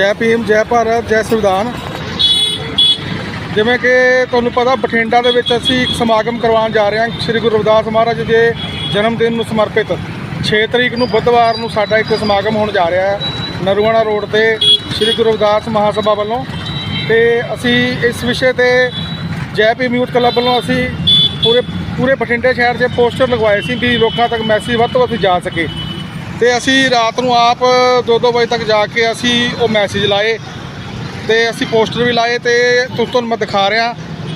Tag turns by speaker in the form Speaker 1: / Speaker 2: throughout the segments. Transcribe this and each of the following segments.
Speaker 1: ਜੈ ਭੀਮ, ਜੈ ਭਾਰਤ, ਜੈ ਸੰਵਿਧਾਨ। ਜਿਵੇਂ ਕਿ ਤੁਹਾਨੂੰ ਪਤਾ ਬਠਿੰਡਾ ਦੇ ਵਿੱਚ ਅਸੀਂ ਇੱਕ ਸਮਾਗਮ ਕਰਵਾਉਣ ਜਾ ਰਹੇ ਹਾਂ ਸ੍ਰੀ ਗੁਰੂ ਰਵਿਦਾਸ ਮਹਾਰਾਜ ਦੇ ਜਨਮ ਦਿਨ ਨੂੰ ਸਮਰਪਿਤ। 6 ਤਰੀਕ ਨੂੰ ਬੁੱਧਵਾਰ ਨੂੰ ਸਾਡਾ ਇੱਕ ਸਮਾਗਮ ਹੋਣ ਜਾ ਰਿਹਾ ਹੈ ਨਰੂਆਣਾ ਰੋਡ ਤੇ ਸ੍ਰੀ ਗੁਰੂ ਰਵਿਦਾਸ ਮਹਾਸਭਾ ਵੱਲੋਂ। ਤੇ ਅਸੀਂ ਇਸ ਵਿਸ਼ੇ ਤੇ ਜੈ ਭੀਮ ਯੂਥ ਕਲੱਬ ਵੱਲੋਂ ਅਸੀਂ ਪੂਰੇ ਪੂਰੇ ਬਠਿੰਡੇ ਸ਼ਹਿਰ 'ਚ ਪੋਸਟਰ ਲਗਵਾਏ ਸੀ ਵੀ ਲੋਕਾਂ ਤੱਕ ਮੈਸੇਜ ਵੱਧ ਤੋਂ ਵੱਧ ਜਾ ਸਕੇ। ਤੇ ਅਸੀਂ ਰਾਤ ਨੂੰ ਆਪ 2-2 ਵਜੇ ਤੱਕ ਜਾ ਕੇ ਅਸੀਂ ਉਹ ਮੈਸੇਜ ਲਾਏ ਤੇ ਅਸੀਂ ਪੋਸਟਰ ਵੀ ਲਾਏ ਤੇ ਤੁ- ਤੁਹਾਨੂੰ ਮੈਂ ਦਿਖਾ ਰਿਹਾ।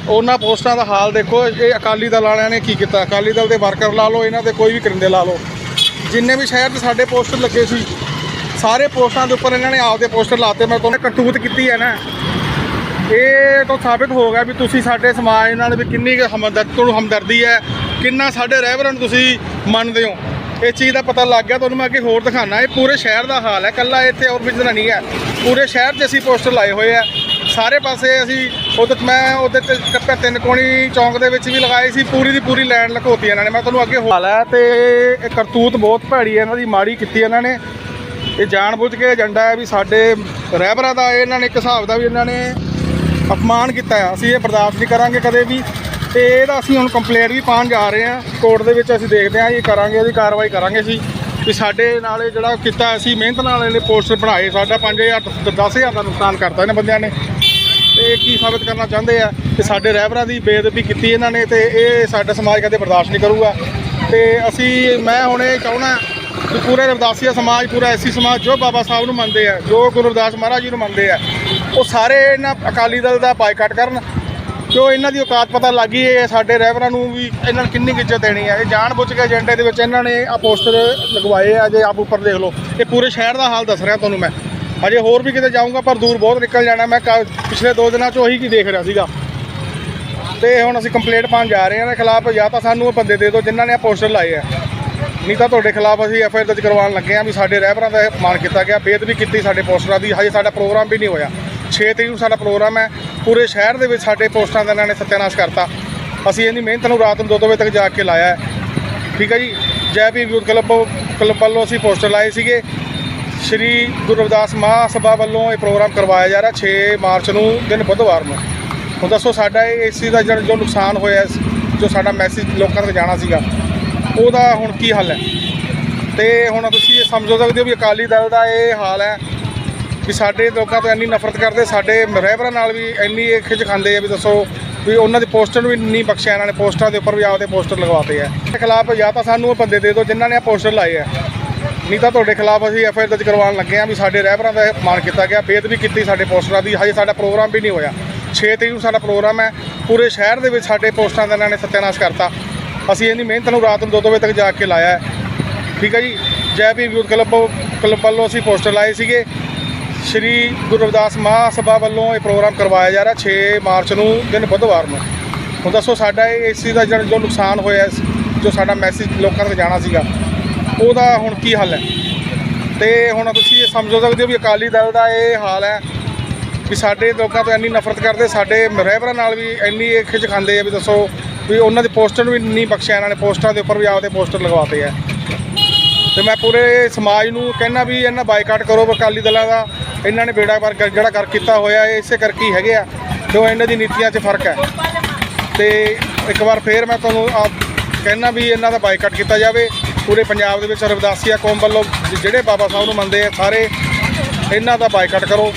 Speaker 1: ਉਹਨਾਂ ਪੋਸਟਰਾਂ ਦਾ ਹਾਲ ਦੇਖੋ, ਇਹ ਅਕਾਲੀ ਦਲ ਵਾਲਿਆਂ ਨੇ ਕੀ ਕੀਤਾ? ਅਕਾਲੀ ਦਲ ਦੇ ਵਰਕਰ ਲਾ ਲਓ, ਇਹਨਾਂ ਦੇ ਕੋਈ ਵੀ ਕਰਿੰਦੇ ਲਾ ਲਓ। ਜਿੰਨੇ ਵੀ ਸ਼ਹਿਰ 'ਚ ਸਾਡੇ ਪੋਸਟਰ ਲੱਗੇ ਸੀ, ਸਾਰੇ ਪੋਸਟਰਾਂ ਦੇ ਉੱਪਰ ਇਹਨਾਂ ਨੇ ਆਪਦੇ ਪੋਸਟਰ ਲਾਤੇ। ਮੈਂ ਤੁਹਾਨੂੰ ਕਟੂਤ ਕੀਤੀ ਹੈ ਨਾ। ਇਹ ਤੋਂ ਸਾਬਿਤ ਹੋ ਗਿਆ ਵੀ ਤੁਸੀਂ ਸਾਡੇ ਸਮਾਜ ਨਾਲ ਵੀ ਕਿੰਨੀ ਕੁ ਹਮਦਰਦ, ਤੁਹਾਨੂੰ ਹਮਦਰਦੀ ਹੈ। ਕਿੰਨਾ ਸਾਡੇ ਰਹਿਬਰਾਂ ਨੂੰ ਤੁਸੀਂ ਮੰਨਦੇ ਹੋ। ਇਹ ਚੀਜ਼ ਦਾ ਪਤਾ ਲੱਗ ਗਿਆ, ਤੁਹਾਨੂੰ ਮੈਂ ਅੱਗੇ ਹੋਰ ਦਿਖਾਣਾ ਇਹ ਪੂਰੇ ਸ਼ਹਿਰ ਦਾ ਹਾਲ ਹੈ ਕੱਲਾ ਇੱਥੇ ਔਰਬਿਟ ਨਹੀਂ ਹੈ। ਪੂਰੇ ਸ਼ਹਿਰ 'ਚ ਅਸੀਂ ਪੋਸਟਰ ਲਾਏ ਹੋਏ ਆ ਸਾਰੇ ਪਾਸੇ ਅਸੀਂ ਉਹਦੇ ਮੈਂ ਉਹਦੇ ਤੇ ਟੱਪੇ ਤਿੰਨ ਕੋਣੀ ਚੌਂਕ ਦੇ ਵਿੱਚ ਵੀ ਲਗਾਏ ਸੀ, ਪੂਰੀ ਦੀ ਪੂਰੀ ਲਾਈਨ ਲਗੋਤੀ ਇਹਨਾਂ ਨੇ। ਮੈਂ ਤੁਹਾਨੂੰ ਅੱਗੇ ਹਾਲ ਹੈ ਤੇ ਇਹ ਕਰਤੂਤ ਬਹੁਤ ਭੈੜੀ ਹੈ, ਇਹਨਾਂ ਦੀ ਮਾੜੀ ਕੀਤੀ ਇਹਨਾਂ ਨੇ। ਇਹ ਜਾਣਬੁੱਝ ਕੇ ਏਜੰਡਾ ਹੈ ਵੀ ਸਾਡੇ ਰਹਿਬਰਾਂ ਦਾ ਇਹਨਾਂ ਨੇ ਇੱਕ ਹਿਸਾਬ ਦਾ ਵੀ ਇਹਨਾਂ ਨੇ ਅਪਮਾਨ ਕੀਤਾ ਹੈ। ਅਸੀਂ ਇਹ ਬਰਦਾਸ਼ਤ ਨਹੀਂ ਕਰਾਂਗੇ ਕਦੇ ਵੀ। ਤੇ ਇਹਦਾ ਅਸੀਂ ਹੁਣ ਕੰਪਲੇਂਟ ਵੀ ਪਾਉਣ ਜਾ ਰਹੇ ਹਾਂ। ਕੋਰਟ ਦੇ ਵਿੱਚ ਅਸੀਂ ਦੇਖਦੇ ਹਾਂ, ਇਹ ਕਰਾਂਗੇ, ਇਹਦੀ ਕਾਰਵਾਈ ਕਰਾਂਗੇ ਅਸੀਂ। ਵੀ ਸਾਡੇ ਨਾਲ ਇਹ ਜਿਹੜਾ ਕੀਤਾ, ਅਸੀਂ ਮਿਹਨਤ ਨਾਲ ਇਹਨੇ ਪੋਸਟਰ ਬਣਾਏ, ਸਾਡਾ 5000 10000 ਦਾ ਨੁਕਸਾਨ ਕਰਤਾ ਇਹਨਾਂ ਬੰਦਿਆਂ ਨੇ। ਤੇ ਇਹ ਕੀ ਸਾਬਤ ਕਰਨਾ ਚਾਹੁੰਦੇ ਆ? ਕਿ ਸਾਡੇ ਰਹਿਬਰਾਂ ਦੀ ਬੇਅਦਬੀ ਕੀਤੀ ਇਹਨਾਂ ਨੇ ਤੇ ਇਹ ਸਾਡਾ ਸਮਾਜ ਕਦੇ ਬਰਦਾਸ਼ਤ ਨਹੀਂ ਕਰੂਗਾ। ਤੇ ਅਸੀਂ, ਮੈਂ ਹੁਣ ਇਹ ਚਾਹੁੰਦਾ ਕਿ ਪੂਰੇ ਰਵਦਾਸੀਆ ਸਮਾਜ, ਪੂਰਾ ਐਸੀ ਸਮਾਜ ਜੋ ਬਾਬਾ ਸਾਹਿਬ ਨੂੰ ਮੰਨਦੇ ਆ, ਜੋ ਗੁਰੂ ਰਵਿਦਾਸ ਮਹਾਰਾਜ ਜੀ ਨੂੰ ਮੰਨਦੇ ਆ, ਉਹ ਸਾਰੇ ਇਹਨਾਂ ਅਕਾਲੀ ਦਲ ਦਾ ਬਾਈਕਾਟ ਕਰਨ। ਕਿਉਂ ਇਹਨਾਂ ਦੀ ਔਕਾਤ ਪਤਾ ਲੱਗ ਗਈ, ਇਹ ਸਾਡੇ ਰਹਿਬਰਾਂ ਨੂੰ ਵੀ ਇਹਨਾਂ ਨੂੰ ਕਿੰਨੀ ਇੱਜ਼ਤ ਦੇਣੀ ਹੈ ਇਹ ਜਾਣ ਬੁੱਝ ਕੇ ਏਜੰਡੇ ਦੇ ਵਿੱਚ ਇਹਨਾਂ ਨੇ ਆ ਪੋਸਟਰ ਲਗਵਾਏ ਆ, ਜੇ ਆਪ ਉੱਪਰ ਦੇਖ ਲਓ। ਇਹ ਪੂਰੇ ਸ਼ਹਿਰ ਦਾ ਹਾਲ ਦੱਸ ਰਿਹਾ ਤੁਹਾਨੂੰ ਮੈਂ। ਅਜੇ ਹੋਰ ਵੀ ਕਿਤੇ ਜਾਊਂਗਾ, ਪਰ ਦੂਰ ਬਹੁਤ ਨਿਕਲ ਜਾਣਾ। ਮੈਂ ਕੱਲ੍ਹ- ਪਿਛਲੇ ਦੋ ਦਿਨਾਂ 'ਚ ਉਹੀ ਕੀ ਦੇਖ ਰਿਹਾ ਸੀਗਾ। ਤੇ ਹੁਣ ਅਸੀਂ ਕੰਪਲੇਂਟ ਪਾਉਣ ਜਾ ਰਹੇ ਹਾਂ ਇਹਨਾਂ ਦੇ ਖਿਲਾਫ ਜਾਂ ਤਾਂ ਸਾਨੂੰ ਉਹ ਬੰਦੇ ਦੇ ਦਿਓ, ਜਿਨ੍ਹਾਂ ਨੇ ਆ ਪੋਸਟਰ ਲਾਏ ਆ। ਨਹੀਂ ਤਾਂ ਤੁਹਾਡੇ ਖਿਲਾਫ ਅਸੀਂ ਐਫ ਆਈ ਆਰ ਦਰਜ ਕਰਵਾਉਣ ਲੱਗੇ ਆ ਵੀ ਸਾਡੇ ਰਹਿਬਰਾਂ ਦਾ ਅਪਮਾਨ ਕੀਤਾ ਗਿਆ, ਬੇਅਦਬੀ ਕੀਤੀ ਸਾਡੇ ਪੋਸਟਰਾਂ ਦੀ। ਹਜੇ ਸਾਡਾ ਪ੍ਰੋਗਰਾਮ ਵੀ ਨਹੀਂ ਹੋਇਆ। 6 ਤਰੀਕ ਨੂੰ ਸਾਡਾ ਪ੍ਰੋਗਰਾਮ ਹੈ। ਪੂਰੇ ਸ਼ਹਿਰ ਦੇ ਵਿੱਚ ਸਾਡੇ ਪੋਸਟਰਾਂ ਦਾ ਇਹਨਾਂ ਨੇ ਸਤਿਆਨਾਸ਼ ਕਰਤਾ। ਅਸੀਂ ਇਹਦੀ ਮਿਹਨਤ ਨੂੰ ਰਾਤ ਨੂੰ 2 ਵਜੇ ਤੱਕ ਜਾ ਕੇ ਲਾਇਆ ਠੀਕ ਹੈ ਜੀ? ਜੈ ਭੀਮ ਯੂਥ ਕਲੱਬ ਕਲੱਬ ਵੱਲੋਂ ਅਸੀਂ ਪੋਸਟਰ ਲਾਏ ਸੀਗੇ। ਸ਼੍ਰੀ ਗੁਰੂ ਰਵਿਦਾਸ ਮਹਾਸਭਾ ਵੱਲੋਂ ਇਹ ਪ੍ਰੋਗਰਾਮ ਕਰਵਾਇਆ ਜਾ ਰਿਹਾ 6 ਮਾਰਚ ਨੂੰ, ਦਿਨ ਬੁੱਧਵਾਰ ਨੂੰ। ਹੁਣ ਦੱਸੋ, ਸਾਡਾ ਇਹ ਇਸ ਚੀਜ਼ ਦਾ ਜਿਹੜਾ- ਜੋ ਨੁਕਸਾਨ ਹੋਇਆ ਜੋ ਸਾਡਾ ਮੈਸੇਜ ਲੋਕਾਂ ਤੱਕ ਜਾਣਾ ਸੀਗਾ, ਉਹਦਾ ਹੁਣ ਕੀ ਹੱਲ ਹੈ? ਤੇ ਹੁਣ ਤੁਸੀਂ ਇਹ ਸਮਝ ਸਕਦੇ ਹੋ ਵੀ ਅਕਾਲੀ ਦਲ ਦਾ ਇਹ ਹਾਲ ਹੈ ਵੀ ਸਾਡੇ ਲੋਕਾਂ ਤੋਂ ਇੰਨੀ ਨਫ਼ਰਤ ਕਰਦੇ, ਸਾਡੇ ਰਹਿਬਰਾਂ ਨਾਲ ਵੀ ਇੰਨੀ ਇਹ ਖਿੱਚ ਖਾਂਦੇ ਆ ਵੀ ਦੱਸੋ ਵੀ ਉਹਨਾਂ ਦੇ ਪੋਸਟਰ ਨੂੰ ਵੀ ਨਹੀਂ ਬਖਸ਼ਿਆ, ਇਹਨਾਂ ਨੇ ਪੋਸਟਰਾਂ ਦੇ ਉੱਪਰ ਵੀ ਆਪਦੇ ਪੋਸਟਰ ਲਗਵਾਤੇ ਆ। ਇਹਦੇ ਖਿਲਾਫ ਜਾਂ ਤਾਂ ਸਾਨੂੰ ਉਹ ਬੰਦੇ ਦੇ ਦਿਓ ਜਿਨ੍ਹਾਂ ਨੇ ਆ ਪੋਸਟਰ ਲਾਏ ਆ। ਨਹੀਂ ਤਾਂ ਤੁਹਾਡੇ ਖਿਲਾਫ ਅਸੀਂ ਐਫ ਆਈ ਆਰ ਦਰਜ ਕਰਵਾਉਣ ਲੱਗੇ ਆ ਵੀ ਸਾਡੇ ਰਹਿਬਰਾਂ ਦਾ ਅਪਮਾਨ ਕੀਤਾ ਗਿਆ, ਬੇਅਦਬੀ ਕੀਤੀ ਸਾਡੇ ਪੋਸਟਰਾਂ ਦੀ, ਹਜੇ ਸਾਡਾ ਪ੍ਰੋਗਰਾਮ ਵੀ ਨਹੀਂ ਹੋਇਆ। 6 ਤਰੀਕ ਨੂੰ ਸਾਡਾ ਪ੍ਰੋਗਰਾਮ ਹੈ, ਪੂਰੇ ਸ਼ਹਿਰ ਦੇ ਵਿੱਚ ਸਾਡੇ ਪੋਸਟਰਾਂ ਦਾ ਇਹਨਾਂ ਨੇ ਸਤਿਆਨਾਸ਼ ਕਰਤਾ। ਅਸੀਂ ਇਹਦੀ ਮਿਹਨਤ ਨੂੰ ਰਾਤ ਨੂੰ 2 ਵਜੇ ਤੱਕ ਜਾ ਕੇ ਲਾਇਆ ਠੀਕ ਹੈ ਜੀ? ਜੈ ਭੀਮ ਯੂਥ ਕਲੱਬ ਕਲੱਬ ਵੱਲੋਂ ਅਸੀਂ ਪੋਸਟਰ ਲਾਏ ਸੀਗੇ। ਸ਼੍ਰੀ ਗੁਰੂ ਰਵਿਦਾਸ ਮਹਾਸਭਾ ਵੱਲੋਂ ਇਹ ਪ੍ਰੋਗਰਾਮ ਕਰਵਾਇਆ ਜਾ ਰਿਹਾ 6 ਮਾਰਚ ਨੂੰ, ਦਿਨ ਬੁੱਧਵਾਰ ਨੂੰ। ਹੁਣ ਦੱਸੋ, ਸਾਡਾ ਇਹ ਇਸ ਚੀਜ਼ ਦਾ ਜਿਹੜਾ- ਜੋ ਨੁਕਸਾਨ ਹੋਇਆ ਜੋ ਸਾਡਾ ਮੈਸੇਜ ਲੋਕਾਂ ਤੱਕ ਜਾਣਾ ਸੀਗਾ, ਉਹਦਾ ਹੁਣ ਕੀ ਹੱਲ ਹੈ? ਤੇ ਹੁਣ ਤੁਸੀਂ ਇਹ ਸਮਝ ਸਕਦੇ ਹੋ ਵੀ ਅਕਾਲੀ ਦਲ ਦਾ ਇਹ ਹਾਲ ਹੈ ਵੀ ਸਾਡੇ ਲੋਕਾਂ ਤੋਂ ਇੰਨੀ ਨਫ਼ਰਤ ਕਰਦੇ, ਸਾਡੇ ਰਹਿਬਰਾਂ ਨਾਲ ਵੀ ਇੰਨੀ ਇਹ ਖਿੱਚ ਖਾਂਦੇ ਆ ਵੀ ਦੱਸੋ ਵੀ ਉਹਨਾਂ ਦੇ ਪੋਸਟਰ ਵੀ ਨਹੀਂ ਬਖਸ਼ਿਆ ਇਹਨਾਂ ਨੇ, ਪੋਸਟਰਾਂ ਦੇ ਉੱਪਰ ਵੀ ਆਪਦੇ ਪੋਸਟਰ ਲਗਵਾਤੇ ਆ। ਤੇ ਮੈਂ ਪੂਰੇ ਸਮਾਜ ਨੂੰ ਕਹਿਣਾ ਵੀ ਇਹਨਾਂ ਬਾਈਕਾਟ ਕਰੋ ਅਕਾਲੀ ਦਲਾਂ ਦਾ ਇਹਨਾਂ ਨੇ ਬੇੜਾ ਪਰ ਜਿਹੜਾ ਕਰ ਕੀਤਾ ਹੋਇਆ ਇਹ ਇਸੇ ਕਰਕੇ ਹੀ ਹੈਗੇ ਆ। ਕਿਉਂ ਇਹਨਾਂ ਦੀ ਨੀਤੀਆਂ 'ਚ ਫ਼ਰਕ ਹੈ। ਤੇ ਇੱਕ ਵਾਰ ਫੇਰ ਮੈਂ ਤੁਹਾਨੂੰ ਆ ਕਹਿਣਾ ਵੀ ਇਹਨਾਂ ਦਾ ਬਾਈਕਾਟ ਕੀਤਾ ਜਾਵੇ। ਪੂਰੇ ਪੰਜਾਬ ਦੇ ਵਿੱਚ ਰਵਿਦਾਸੀਆ ਕੌਮ ਵੱਲੋਂ ਜਿਹੜੇ ਬਾਬਾ ਸਾਹਿਬ ਨੂੰ ਮੰਨਦੇ ਆ, ਸਾਰੇ ਇਹਨਾਂ ਦਾ ਬਾਈਕਾਟ ਕਰੋ।